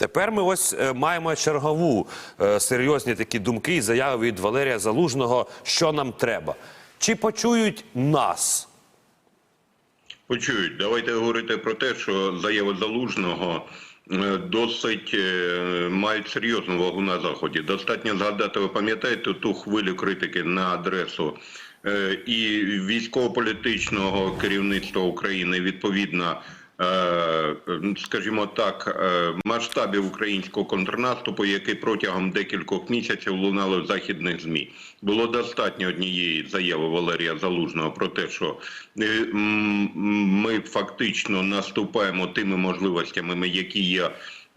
Тепер ми ось е, маємо чергову е, серйозні такі думки і заяви від Валерія Залужного, що нам треба. Чи почують нас? Почують. Давайте говорити про те, що заяви залужного е, досить мають серйозну вагу на заході. Достатньо згадати, ви пам'ятаєте ту хвилю критики на адресу і військово-політичного керівництва України відповідно. Е, Скажімо так, е, масштабів українського контрнаступу, який протягом декількох місяців лунали в західних змі, було достатньо однієї заяви Валерія Залужного про те, що е, ми фактично наступаємо тими можливостями, які є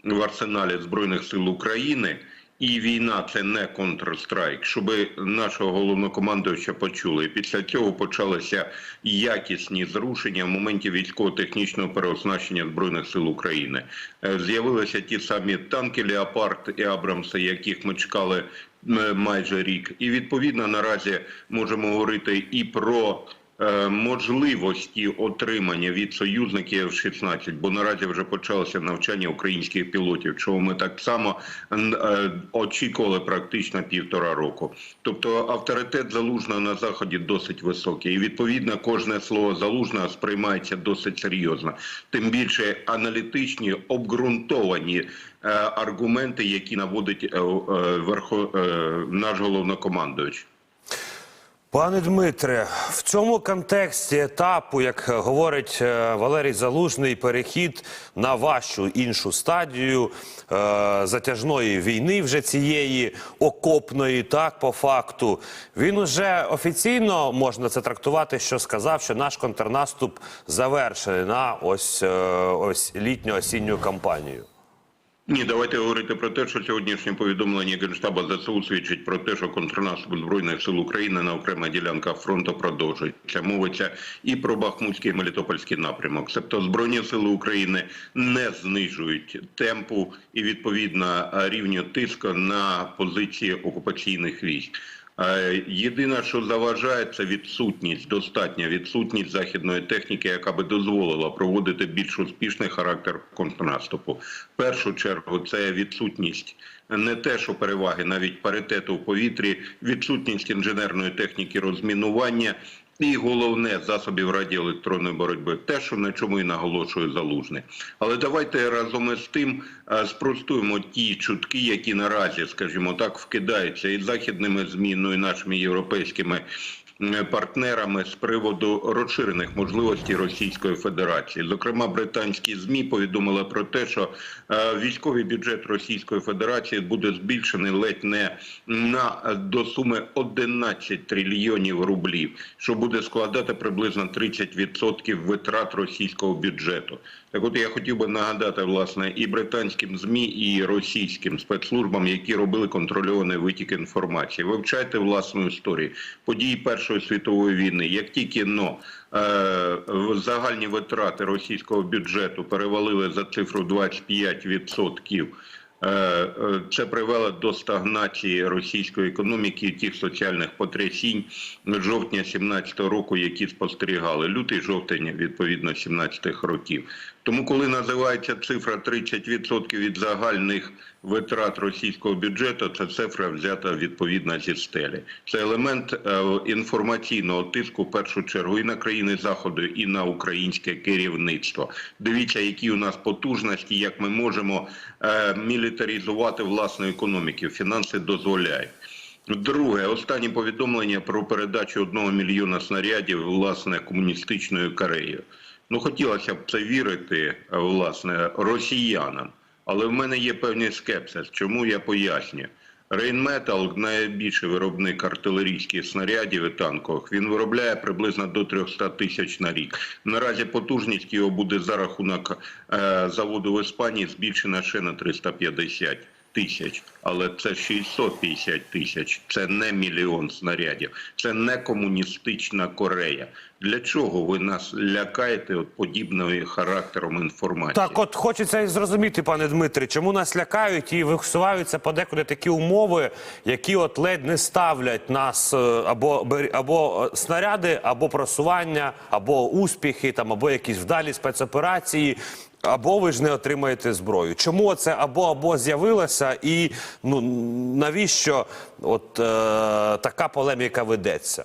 в арсеналі збройних сил України. І війна це не контрстрайк, щоб нашого головнокомандуюча почули. І після цього почалися якісні зрушення в моменті військово-технічного переоснащення збройних сил України. Е, З'явилися ті самі танки Леопард і Абрамси, яких ми чекали майже рік. І відповідно наразі можемо говорити і про можливості отримання від союзників F-16, бо наразі вже почалося навчання українських пілотів, чого ми так само е, очікували практично півтора року. Тобто авторитет залужного на заході досить високий, і відповідно кожне слово залужного сприймається досить серйозно. Тим більше аналітичні обґрунтовані е, аргументи, які наводить е, е, е, наш головнокомандуючий. Пане Дмитре, в цьому контексті етапу, як говорить е, Валерій Залужний, перехід на вашу іншу стадію е, затяжної війни, вже цієї окопної, так по факту, він уже офіційно можна це трактувати, що сказав, що наш контрнаступ завершений на ось е, ось літньо-осінню кампанію. Ні, давайте говорити про те, що сьогоднішнє повідомлення Генштаба ЗСУ свідчить про те, що контрнаступ збройних сил України на окремих ділянках фронту продовжується. Мовиться і про Бахмутський і Мелітопольський напрямок. Тобто збройні сили України не знижують темпу і відповідно рівню тиску на позиції окупаційних військ. Е, Єдине, що заважає, це відсутність, достатня відсутність західної техніки, яка би дозволила проводити більш успішний характер контрнаступу. В першу чергу це відсутність не те, що переваги, навіть паритету в повітрі, відсутність інженерної техніки розмінування. І головне засобів радіоелектронної боротьби, те, що на чому і наголошує залужний. Але давайте разом із тим е, спростуємо ті чутки, які наразі, скажімо так, вкидаються і західними змі, ну і нашими європейськими партнерами з приводу розширених можливостей Російської Федерації. Зокрема, британські змі повідомили про те, що е, військовий бюджет Російської Федерації буде збільшений ледь не на е, до суми 11 трильйонів рублів, що буде складати приблизно 30% витрат російського бюджету. Так, от я хотів би нагадати власне і британським змі, і російським спецслужбам, які робили контрольований витік інформації. Вивчайте власну історію події Першої світової війни. Як тільки но е, загальні витрати російського бюджету перевалили за цифру 25%, Е, е, Це привело до стагнації російської економіки і тих соціальних потрясінь жовтня 17-го року, які спостерігали лютий жовтень, відповідно 17-х років. Тому, коли називається цифра 30% від загальних витрат російського бюджету, це цифра взята відповідно зі стелі. Це елемент е, інформаційного тиску в першу чергу і на країни заходу, і на українське керівництво. Дивіться, які у нас потужності, як ми можемо е, мілітаризувати власну економіку. Фінанси дозволяють. Друге, останнє повідомлення про передачу одного мільйона снарядів власне комуністичною Кореєю. Ну хотілося б це вірити, власне, росіянам. Але в мене є певний скепсис. Чому я пояснюю? Рейнметал, найбільший виробник артилерійських снарядів і танкових, він виробляє приблизно до 300 тисяч на рік. Наразі потужність його буде за рахунок е, заводу в Іспанії збільшена ще на 350 тисяч, але це 650 тисяч. Це не мільйон снарядів, це не комуністична Корея. Для чого ви нас лякаєте от подібною характером інформації? Так, от хочеться і зрозуміти, пане Дмитре, чому нас лякають і висуваються подекуди такі умови, які от ледь не ставлять нас е, або або е, снаряди, або просування, або успіхи, там або якісь вдалі спецоперації. Або ви ж не отримаєте зброю. Чому це або або з'явилося, і ну навіщо от е, така полеміка ведеться?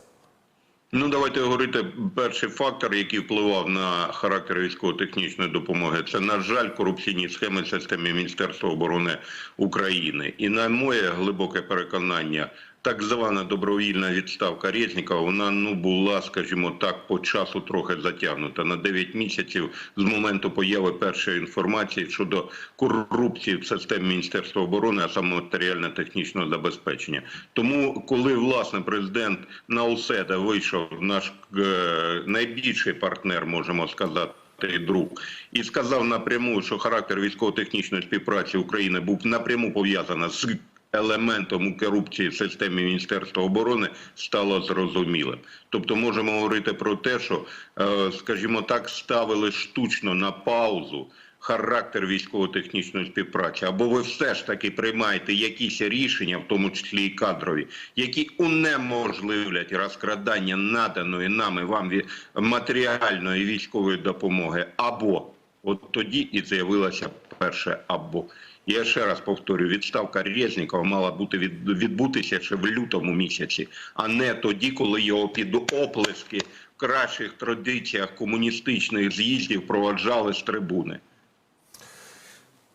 Ну, давайте говорити перший фактор, який впливав на характер військово-технічної допомоги. Це, на жаль, корупційні схеми в системі Міністерства оборони України. І на моє глибоке переконання, так звана добровільна відставка Резнікова, вона ну була, скажімо так, по часу трохи затягнута на 9 місяців з моменту появи першої інформації щодо корупції в системі Міністерства оборони, а саме матеріально-технічного забезпечення. Тому, коли власне президент Науседа вийшов, наш е, найбільший партнер, можемо сказати. Друг і сказав напряму, що характер військово-технічної співпраці України був напряму пов'язаний з елементом у корупції в системі Міністерства оборони стало зрозумілим. Тобто можемо говорити про те, що, е, скажімо так, ставили штучно на паузу характер військово-технічної співпраці, або ви все ж таки приймаєте якісь рішення, в тому числі і кадрові, які унеможливлять розкрадання наданої нами вам матеріальної військової допомоги, або от тоді і з'явилася перше або. Я ще раз повторюю, відставка Резнікова мала бути від, відбутися ще в лютому місяці, а не тоді, коли його під оплески в кращих традиціях комуністичних з'їздів проваджали з трибуни.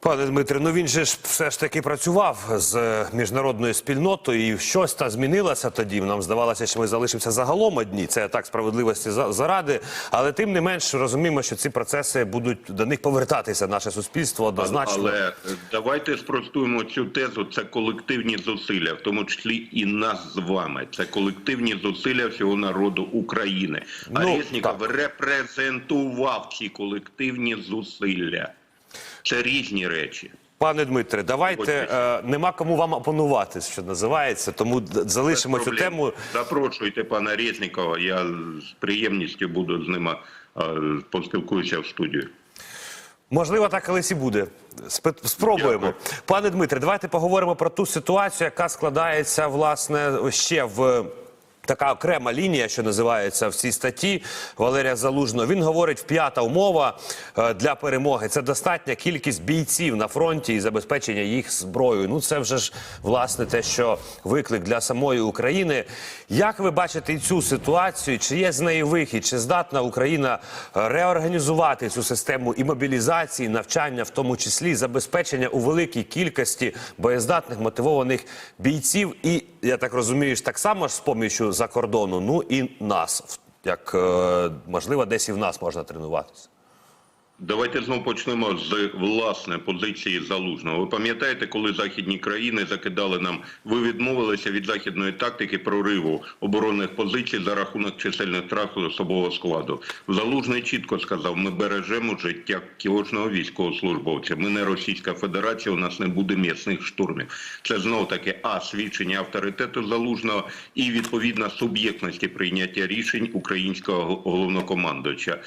Пане Дмитре, ну він же ж все ж таки працював з міжнародною спільнотою, і щось та змінилося тоді. Нам здавалося, що ми залишимося загалом одні. Це так справедливості за- заради. Але тим не менш розуміємо, що ці процеси будуть до них повертатися. Наше суспільство однозначно. Але давайте спростуємо цю тезу. Це колективні зусилля, в тому числі і нас з вами. Це колективні зусилля всього народу України. А Ну, Резніков репрезентував ці колективні зусилля. Це різні речі. Пане Дмитре, давайте е, нема кому вам опонувати, що називається. Тому залишимо цю тему. Запрошуйте пана Резнікова. Я з приємністю буду з ним е, поспілкуюся в студію. Можливо, так колись і буде. Спробуємо. Дякую. Пане Дмитре, давайте поговоримо про ту ситуацію, яка складається власне ще в. Така окрема лінія, що називається в цій статті Валерія Залужного. Він говорить, п'ята умова е, для перемоги це достатня кількість бійців на фронті і забезпечення їх зброєю. Ну це вже ж власне те, що виклик для самої України. Як ви бачите цю ситуацію? Чи є з неї вихід? Чи здатна Україна е, реорганізувати цю систему і мобілізації, навчання, в тому числі забезпечення у великій кількості боєздатних мотивованих бійців? І я так розумію, так само ж з помічю за кордону. Ну і нас, як е, можливо, десь і в нас можна тренуватися. Давайте знову почнемо з власне позиції залужного. Ви пам'ятаєте, коли західні країни закидали нам, ви відмовилися від західної тактики прориву оборонних позицій за рахунок чисельних втрат особового складу. Залужний чітко сказав: ми бережемо життя кожного військовослужбовця. Ми не Російська Федерація, у нас не буде м'ясних штурмів. Це знов таки а свідчення авторитету залужного і відповідна суб'єктності прийняття рішень українського головнокомандуюча.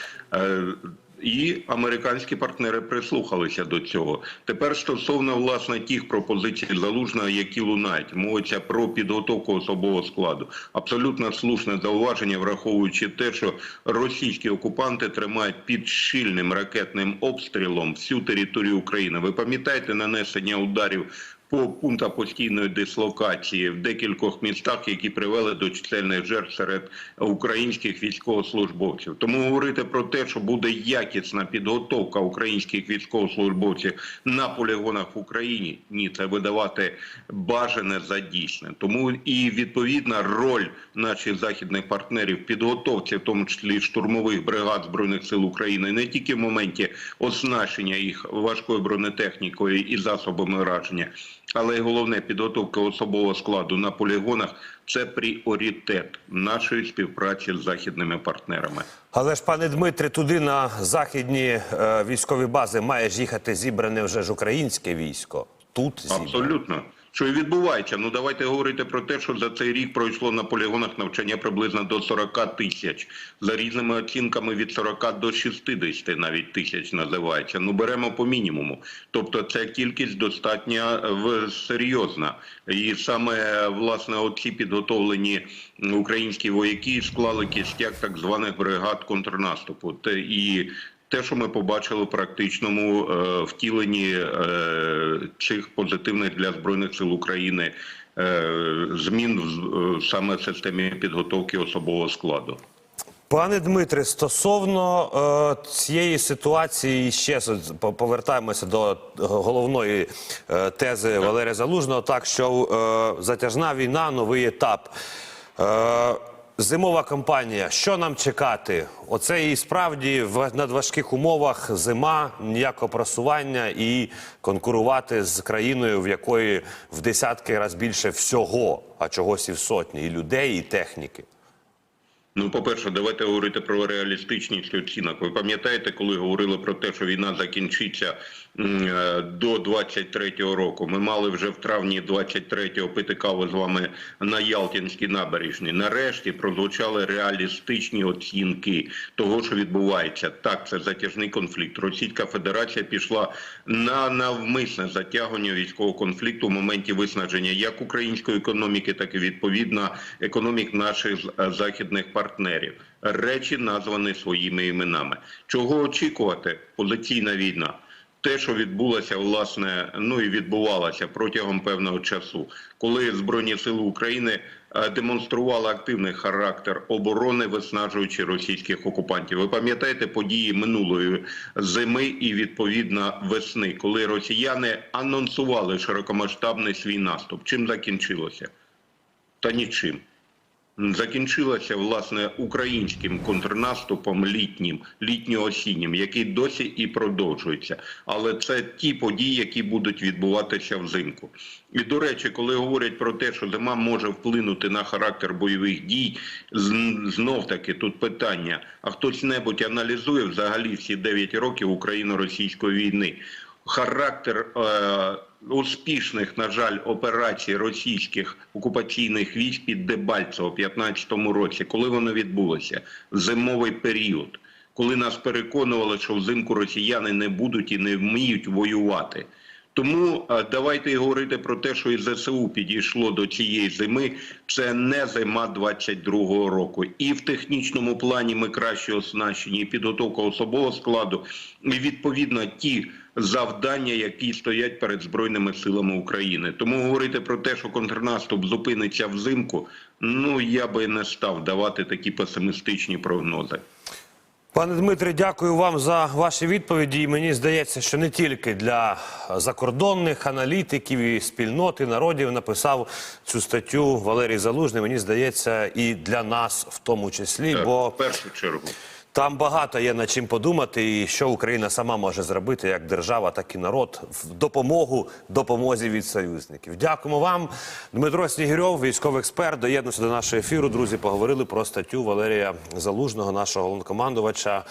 І американські партнери прислухалися до цього. Тепер стосовно власне тих пропозицій залужного, які лунають, мовиться про підготовку особового складу. Абсолютно слушне зауваження, враховуючи те, що російські окупанти тримають під щільним ракетним обстрілом всю територію України. Ви пам'ятаєте нанесення ударів? По пунктах постійної дислокації в декількох містах, які привели до чисельних жертв серед українських військовослужбовців. Тому говорити про те, що буде якісна підготовка українських військовослужбовців на полігонах в Україні, ні, це видавати бажане за дійсне. Тому і відповідна роль наших західних партнерів підготовці, в тому числі штурмових бригад збройних сил України, не тільки в моменті оснащення їх важкою бронетехнікою і засобами враження, але головне підготовка особового складу на полігонах це пріоритет нашої співпраці з західними партнерами. Але ж, пане Дмитре, туди на західні е, військові бази має ж їхати зібране вже ж українське військо. Тут зібране. Абсолютно. Що і відбувається? Ну давайте говорити про те, що за цей рік пройшло на полігонах навчання приблизно до 40 тисяч. За різними оцінками від 40 до 60 навіть тисяч називається. Ну беремо по мінімуму. Тобто ця кількість достатньо е, серйозна. І саме власне оці підготовлені українські вояки склали кістяк так званих бригад контрнаступу. Те і те, що ми побачили в практичному е, втіленні е, цих позитивних для збройних сил України е, змін в, е, саме в системі підготовки особового складу. Пане Дмитре, стосовно е, цієї ситуації, ще повертаємося до головної е, тези Валерія Залужного, так що е, затяжна війна, новий етап. Е, зимова кампанія. Що нам чекати? Оце і справді в надважких умовах зима, ніякого просування і конкурувати з країною, в якої в десятки раз більше всього, а чогось і в сотні, і людей, і техніки. Ну, по-перше, давайте говорити про реалістичність оцінок. Ви пам'ятаєте, коли говорили про те, що війна закінчиться е, до 23-го року? Ми мали вже в травні 23-го пити каву з вами на Ялтинській набережні. Нарешті прозвучали реалістичні оцінки того, що відбувається. Так, це затяжний конфлікт. Російська Федерація пішла на навмисне затягування військового конфлікту в моменті виснаження як української економіки, так і відповідно економік наших е, західних партнерів. Речі названі своїми іменами. Чого очікувати? Позиційна війна. Те, що відбулося, власне, ну і відбувалося протягом певного часу, коли Збройні Сили України е, демонстрували активний характер оборони, виснажуючи російських окупантів. Ви пам'ятаєте події минулої зими і відповідно весни, коли росіяни анонсували широкомасштабний свій наступ. Чим закінчилося? Та нічим. Закінчилася власне українським контрнаступом літнім, літньо-осіннім, який досі і продовжується. Але це ті події, які будуть відбуватися взимку. І до речі, коли говорять про те, що зима може вплинути на характер бойових дій, знов таки тут питання: а хтось небудь аналізує взагалі всі 9 років україно-російської війни? характер е, успішних, на жаль, операцій російських окупаційних військ під Дебальцево в 15-му році, коли воно відбулося, зимовий період, коли нас переконували, що взимку росіяни не будуть і не вміють воювати. Тому е, давайте говорити про те, що і ЗСУ підійшло до цієї зими. Це не зима 22-го року. І в технічному плані ми краще оснащені, і підготовка особового складу, і відповідно ті завдання, які стоять перед збройними силами України. Тому говорити про те, що контрнаступ зупиниться взимку, ну я би не став давати такі песимістичні прогнози. Пане Дмитре, дякую вам за ваші відповіді. І мені здається, що не тільки для закордонних аналітиків і спільноти народів написав цю статтю Валерій Залужний. Мені здається, і для нас в тому числі, Так, бо в першу чергу. Там багато є над чим подумати, і що Україна сама може зробити як держава, так і народ в допомогу допомозі від союзників. Дякуємо вам, Дмитро Снігірьов, військовий експерт. Доєднується до нашого ефіру. Друзі, поговорили про статтю Валерія Залужного, нашого головнокомандувача.